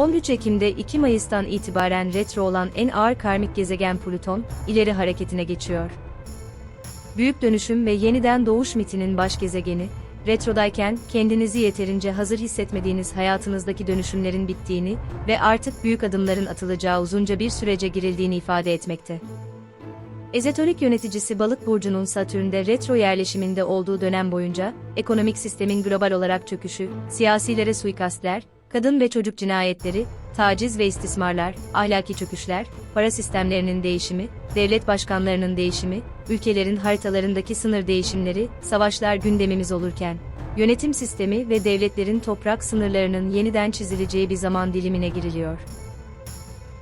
13 Ekim'de 2 Mayıs'tan itibaren retro olan en ağır karmik gezegen Plüton, ileri hareketine geçiyor. Büyük dönüşüm ve yeniden doğuş mitinin baş gezegeni, retrodayken kendinizi yeterince hazır hissetmediğiniz hayatınızdaki dönüşümlerin bittiğini ve artık büyük adımların atılacağı uzunca bir sürece girildiğini ifade etmekte. Ezoterik yöneticisi Balık burcunun Satürn'de retro yerleşiminde olduğu dönem boyunca ekonomik sistemin global olarak çöküşü, siyasilere suikastler, kadın ve çocuk cinayetleri, taciz ve istismarlar, ahlaki çöküşler, para sistemlerinin değişimi, devlet başkanlarının değişimi, ülkelerin haritalarındaki sınır değişimleri, savaşlar gündemimiz olurken, yönetim sistemi ve devletlerin toprak sınırlarının yeniden çizileceği bir zaman dilimine giriliyor.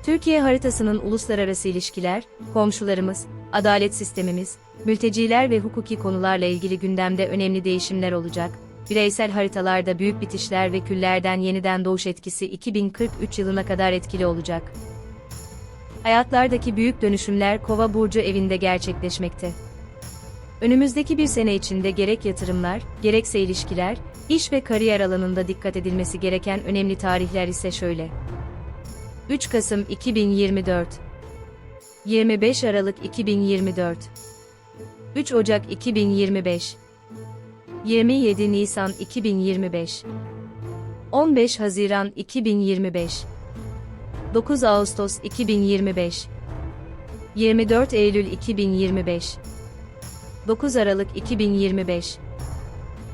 Türkiye haritasının uluslararası ilişkiler, komşularımız, adalet sistemimiz, mülteciler ve hukuki konularla ilgili gündemde önemli değişimler olacak. Bireysel haritalarda büyük bitişler ve küllerden yeniden doğuş etkisi 2043 yılına kadar etkili olacak. Hayatlardaki büyük dönüşümler Kova burcu evinde gerçekleşmekte. Önümüzdeki bir sene içinde gerek yatırımlar, gerekse ilişkiler, iş ve kariyer alanında dikkat edilmesi gereken önemli tarihler ise şöyle. 3 Kasım 2024 25 Aralık 2024 3 Ocak 2025 27 Nisan 2025 15 Haziran 2025 9 Ağustos 2025 24 Eylül 2025 9 Aralık 2025